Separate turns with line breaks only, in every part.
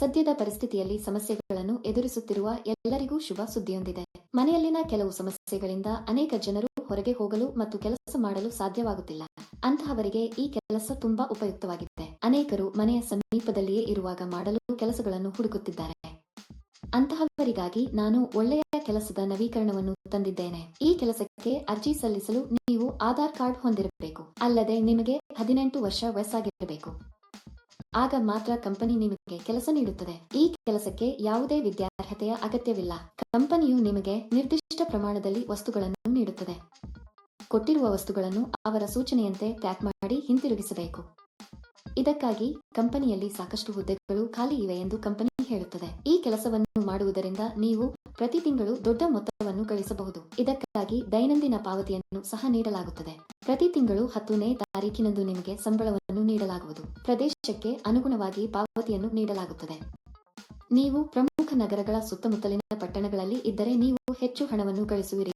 ಸದ್ಯದ ಪರಿಸ್ಥಿತಿಯಲ್ಲಿ ಸಮಸ್ಯೆಗಳನ್ನು ಎದುರಿಸುತ್ತಿರುವ ಎಲ್ಲರಿಗೂ ಶುಭ ಸುದ್ದಿಯೊಂದಿದೆ. ಮನೆಯಲ್ಲಿನ ಕೆಲವು ಸಮಸ್ಯೆಗಳಿಂದ ಅನೇಕ ಜನರು ಹೊರಗೆ ಹೋಗಲು ಮತ್ತು ಕೆಲಸ ಮಾಡಲು ಸಾಧ್ಯವಾಗುತ್ತಿಲ್ಲ. ಅಂತಹವರಿಗೆ ಈ ಕೆಲಸ ತುಂಬಾ ಉಪಯುಕ್ತವಾಗಿದೆ. ಅನೇಕರು ಮನೆಯ ಸಮೀಪದಲ್ಲಿಯೇ ಇರುವಾಗ ಮಾಡಲು ಕೆಲಸಗಳನ್ನು ಹುಡುಕುತ್ತಿದ್ದಾರೆ. ಅಂತಹವರಿಗಾಗಿ ನಾನು ಒಳ್ಳೆಯ ಕೆಲಸದ ನವೀಕರಣವನ್ನು ತಂದಿದ್ದೇನೆ. ಈ ಕೆಲಸಕ್ಕೆ ಅರ್ಜಿ ಸಲ್ಲಿಸಲು ನೀವು ಆಧಾರ್ ಕಾರ್ಡ್ ಹೊಂದಿರಬೇಕು. ಅಲ್ಲದೆ ನಿಮಗೆ ಹದಿನೆಂಟು ವರ್ಷ ವಯಸ್ಸಾಗಿರಬೇಕು. ಆಗ ಮಾತ್ರ ಕಂಪನಿ ನಿಮಗೆ ಕೆಲಸ ನೀಡುತ್ತದೆ. ಈ ಕೆಲಸಕ್ಕೆ ಯಾವುದೇ ವಿದ್ಯಾರ್ಹತೆಯ ಅಗತ್ಯವಿಲ್ಲ. ಕಂಪನಿಯು ನಿಮಗೆ ನಿರ್ದಿಷ್ಟ ಪ್ರಮಾಣದಲ್ಲಿ ವಸ್ತುಗಳನ್ನು ನೀಡುತ್ತದೆ. ಕೊಟ್ಟಿರುವ ವಸ್ತುಗಳನ್ನು ಅವರ ಸೂಚನೆಯಂತೆ ಪ್ಯಾಕ್ ಮಾಡಿ ಹಿಂತಿರುಗಿಸಬೇಕು. ಇದಕ್ಕಾಗಿ ಕಂಪನಿಯಲ್ಲಿ ಸಾಕಷ್ಟು ಹುದ್ದೆಗಳು ಖಾಲಿ ಇವೆ ಎಂದು ಕಂಪನಿ ಹೇಳುತ್ತದೆ. ಈ ಕೆಲಸವನ್ನು ಮಾಡುವುದರಿಂದ ನೀವು ಪ್ರತಿ ತಿಂಗಳು ದೊಡ್ಡ ಮೊತ್ತವನ್ನು ಗಳಿಸಬಹುದು ಇದಕ್ಕಾಗಿ ದೈನಂದಿನ ಪಾವತಿಯನ್ನು ಸಹ ನೀಡಲಾಗುತ್ತದೆ. ಪ್ರತಿ ತಿಂಗಳು ಹತ್ತನೇ ತಾರೀಕಿನಂದು ನಿಮಗೆ ಸಂಬಳವನ್ನು ನೀಡಲಾಗುವುದು. ಪ್ರದೇಶಕ್ಕೆ ಅನುಗುಣವಾಗಿ ಪಾವತಿಯನ್ನು ನೀಡಲಾಗುತ್ತದೆ. ನೀವು ಪ್ರಮುಖ ನಗರಗಳ ಸುತ್ತಮುತ್ತಲಿನ ಪಟ್ಟಣಗಳಲ್ಲಿ ಇದ್ದರೆ ನೀವು ಹೆಚ್ಚು ಹಣವನ್ನು ಗಳಿಸುವಿರಿ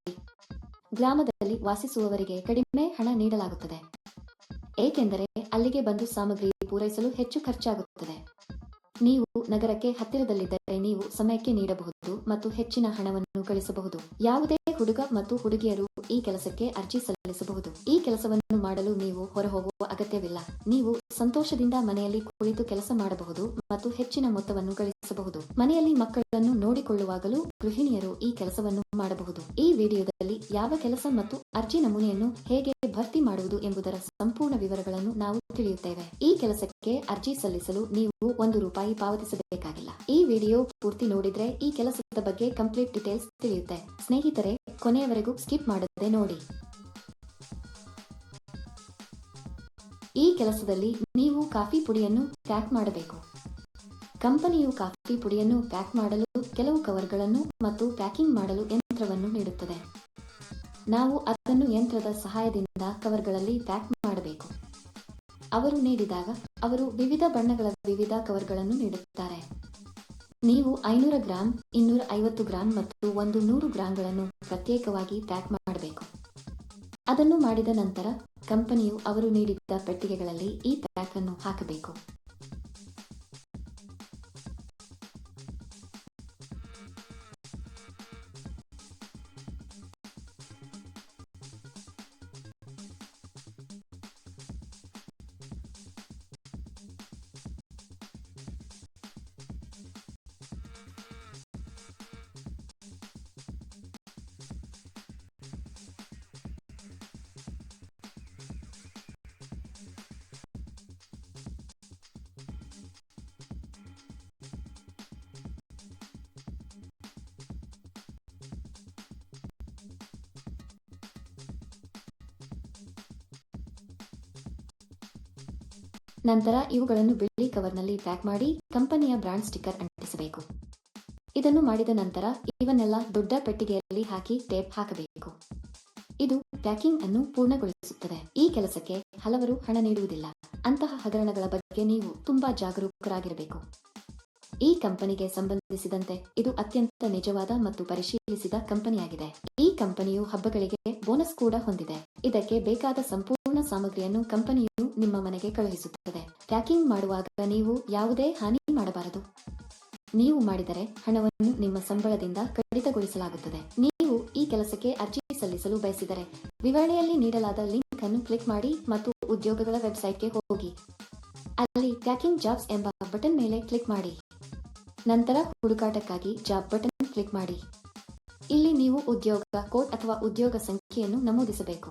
ಗ್ರಾಮದಲ್ಲಿ ವಾಸಿಸುವವರಿಗೆ ಕಡಿಮೆ ಹಣ ನೀಡಲಾಗುತ್ತದೆ. ಏಕೆಂದರೆ ಅಲ್ಲಿಗೆ ಬಂದು ಸಾಮಗ್ರಿ ಪೂರೈಸಲು ಹೆಚ್ಚು ಖರ್ಚಾಗುತ್ತದೆ. ನೀವು ನಗರಕ್ಕೆ ಹತ್ತಿರದಲ್ಲಿದ್ದರೆ ನೀವು ಸಮಯಕ್ಕೆ ನೀಡಬಹುದು ಮತ್ತು ಹೆಚ್ಚಿನ ಹಣವನ್ನು ಗಳಿಸಬಹುದು. ಯಾವುದೇ ಹುಡುಗ ಮತ್ತು ಹುಡುಗಿಯರು ಈ ಕೆಲಸಕ್ಕೆ ಅರ್ಜಿ ಸಲ್ಲಿಸಬಹುದು. ಈ ಕೆಲಸವನ್ನು ಮಾಡಲು ನೀವು ಹೊರಹೋಗುವ ಅಗತ್ಯವಿಲ್ಲ. ನೀವು ಸಂತೋಷದಿಂದ ಮನೆಯಲ್ಲಿ ಕುಳಿತು ಕೆಲಸ ಮಾಡಬಹುದು ಮತ್ತು ಹೆಚ್ಚಿನ ಮೊತ್ತವನ್ನು ಗಳಿಸಬಹುದು. ಮನೆಯಲ್ಲಿ ಮಕ್ಕಳನ್ನು ನೋಡಿಕೊಳ್ಳುವಾಗಲೂ ಗೃಹಿಣಿಯರು ಈ ಕೆಲಸವನ್ನು ಮಾಡಬಹುದು. ಈ ವಿಡಿಯೋದಲ್ಲಿ ಯಾವ ಕೆಲಸ ಮತ್ತು ಅರ್ಜಿ ನಮೂನೆಯನ್ನು ಹೇಗೆ ಭರ್ತಿ ಮಾಡುವುದು ಎಂಬುದರ ಸಂಪೂರ್ಣ ವಿವರಗಳನ್ನು ನಾವು ತಿಳಿಯುತ್ತೇವೆ. ಈ ಕೆಲಸಕ್ಕೆ ಅರ್ಜಿ ಸಲ್ಲಿಸಲು ನೀವು ಒಂದು ರೂಪಾಯಿ ಪಾವತಿಸಬೇಕಾಗಿಲ್ಲ. ಈ ವಿಡಿಯೋ ಪೂರ್ತಿ ನೋಡಿದ್ರೆ ಈ ಕೆಲಸದ ಬಗ್ಗೆ ಕಂಪ್ಲೀಟ್ ಡೀಟೇಲ್ಸ್ ತಿಳಿಯುತ್ತೆ. ಸ್ನೇಹಿತರೆ, ಕೊನೆಯವರೆಗೂ ಸ್ಕಿಪ್ ಮಾಡದೆ ನೋಡಿ. ಈ ಕೆಲಸದಲ್ಲಿ ನೀವು ಕಾಫಿ ಪುಡಿಯನ್ನು ಪ್ಯಾಕ್ ಮಾಡಬೇಕು. ಕಂಪನಿಯು ಕಾಫಿ ಪುಡಿಯನ್ನು ಪ್ಯಾಕ್ ಮಾಡಲು, ಕೆಲವು ಕವರ್ಗಳನ್ನು ಮತ್ತು ಪ್ಯಾಕಿಂಗ್ ಮಾಡಲು ಯಂತ್ರವನ್ನು ನೀಡುತ್ತದೆ. ನಾವು ಅದನ್ನು ಯಂತ್ರದ ಸಹಾಯದಿಂದ ಕವರ್ಗಳಲ್ಲಿ ಪ್ಯಾಕ್ ಮಾಡಬೇಕು. ಅವರು ನೀಡಿದಾಗ, ಅವರು ವಿವಿಧ ಬಣ್ಣಗಳ ವಿವಿಧ ಕವರ್ಗಳನ್ನು ನೀಡುತ್ತಾರೆ. ನೀವು ಐನೂರ ಗ್ರಾಂ ಇನ್ನೂರ ಐವತ್ತು ಗ್ರಾಂ ಮತ್ತು ಒಂದು ನೂರು ಗ್ರಾಂಗಳನ್ನು ಪ್ರತ್ಯೇಕವಾಗಿ ಪ್ಯಾಕ್ ಮಾಡಬೇಕು. ಅದನ್ನು ಮಾಡಿದ ನಂತರ, ಕಂಪನಿಯು ಅವರು ನೀಡಿದ್ದ ಪೆಟ್ಟಿಗೆಗಳಲ್ಲಿ ಈ ಪ್ಯಾಕ್ ಅನ್ನು ಹಾಕಬೇಕು. ನಂತರ ಇವುಗಳನ್ನು ಬಿಳಿ ಕವರ್ನಲ್ಲಿ ಪ್ಯಾಕ್ ಮಾಡಿ ಕಂಪನಿಯ ಬ್ರಾಂಡ್ ಸ್ಟಿಕ್ಕರ್ ಅಂಟಿಸಬೇಕು. ಇದನ್ನು ಮಾಡಿದ ನಂತರ ಇವನ್ನೆಲ್ಲ ದೊಡ್ಡ ಪೆಟ್ಟಿಗೆಯಲ್ಲಿ ಹಾಕಿ ಟೇಪ್ ಹಾಕಬೇಕು. ಇದು ಪ್ಯಾಕಿಂಗ್ ಅನ್ನು ಪೂರ್ಣಗೊಳಿಸುತ್ತದೆ. ಈ ಕೆಲಸಕ್ಕೆ ಹಲವರು ಹಣ ನೀಡುವುದಿಲ್ಲ. ಅಂತಹ ಹಗರಣಗಳ ಬಗ್ಗೆ ನೀವು ತುಂಬಾ ಜಾಗರೂಕರಾಗಿರಬೇಕು. ಈ ಕಂಪನಿಗೆ ಸಂಬಂಧಿಸಿದಂತೆ ಇದು ಅತ್ಯಂತ ನಿಜವಾದ ಮತ್ತು ಪರಿಶೀಲಿಸಿದ ಕಂಪನಿಯಾಗಿದೆ. ಈ ಕಂಪನಿಯು ಹಬ್ಬಗಳಿಗೆ ಬೋನಸ್ ಕೂಡ ಹೊಂದಿದೆ. ಇದಕ್ಕೆ ಬೇಕಾದ ಸಂಪೂರ್ಣ ಸಾಮಗ್ರಿಯನ್ನು ಕಂಪನಿಯು ನಿಮ್ಮ ಮನೆಗೆ ಕಳುಹಿಸುತ್ತದೆ. ಪ್ಯಾಕಿಂಗ್ ಮಾಡುವಾಗ ನೀವು ಯಾವುದೇ ಹಾನಿ ಮಾಡಬಾರದು. ನೀವು ಮಾಡಿದರೆ ಹಣವನ್ನು ನಿಮ್ಮ ಸಂಬಳದಿಂದ ಕಡಿತಗೊಳಿಸಲಾಗುತ್ತದೆ. ನೀವು ಈ ಕೆಲಸಕ್ಕೆ ಅರ್ಜಿ ಸಲ್ಲಿಸಲು ಬಯಸಿದರೆ ವಿವರಣೆಯಲ್ಲಿ ನೀಡಲಾದ ಲಿಂಕ್ ಅನ್ನು ಕ್ಲಿಕ್ ಮಾಡಿ ಮತ್ತು ಉದ್ಯೋಗಗಳ ವೆಬ್ಸೈಟ್ಗೆ ಹೋಗಿ. ಅಲ್ಲಿ ಪ್ಯಾಕಿಂಗ್ ಜಾಬ್ಸ್ ಎಂಬ ಬಟನ್ ಮೇಲೆ ಕ್ಲಿಕ್ ಮಾಡಿ. ನಂತರ ಹುಡುಕಾಟಕ್ಕಾಗಿ ಜಾಬ್ ಬಟನ್ ಕ್ಲಿಕ್ ಮಾಡಿ. ಇಲ್ಲಿ ನೀವು ಉದ್ಯೋಗ ಕೋಡ್ ಅಥವಾ ಉದ್ಯೋಗ ಸಂಖ್ಯೆಯನ್ನು ನಮೂದಿಸಬೇಕು.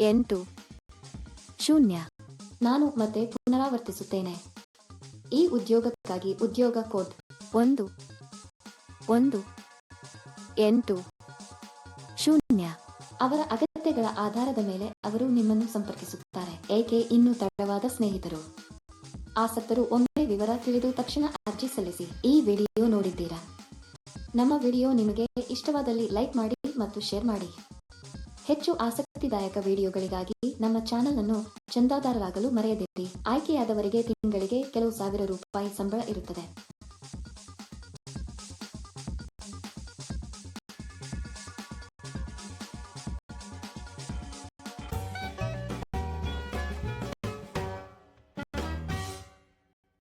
ಎಂಟು. ಶೂನ್ಯ. ನಾನು ಮತ್ತೆ ಪುನರಾವರ್ತಿಸುತ್ತೇನೆ. ಈ ಉದ್ಯೋಗಕ್ಕಾಗಿ ಉದ್ಯೋಗ ಕೋಡ್ ಒಂದು. ಒಂದು. ಎಂಟು. ಶೂನ್ಯ. ಅವರ ಅಗತ್ಯಗಳ ಆಧಾರದ ಮೇಲೆ ಅವರು ನಿಮ್ಮನ್ನು ಸಂಪರ್ಕಿಸುತ್ತಾರೆ, ಏಕೆ ಇನ್ನೂ ತಡವಾದ ಸ್ನೇಹಿತರು? ಆಸಕ್ತರು ಒಮ್ಮೆ ವಿವರ ತಿಳಿದು ತಕ್ಷಣ ಅರ್ಜಿ ಸಲ್ಲಿಸಿ, ಈ ವಿಡಿಯೋ ನೋಡಿದ್ದೀರಾ? ನಮ್ಮ ವಿಡಿಯೋ ನಿಮಗೆ ಇಷ್ಟವಾದಲ್ಲಿ ಲೈಕ್ ಮಾಡಿ ಮತ್ತು ಶೇರ್ ಮಾಡಿ. ಹೆಚ್ಚು ಆಸಕ್ತಿದಾಯಕ ವಿಡಿಯೋಗಳಿಗಾಗಿ ನಮ್ಮ ಚಾನೆಲ್ ಅನ್ನು ಚಂದಾದಾರರಾಗಲು ಮರೆಯದಿರಿ. ಆಯ್ಕೆಯಾದವರಿಗೆ ತಿಂಗಳಿಗೆ ಕೆಲವು ಸಾವಿರ ರೂಪಾಯಿ ಸಂಬಳ ಇರುತ್ತದೆ.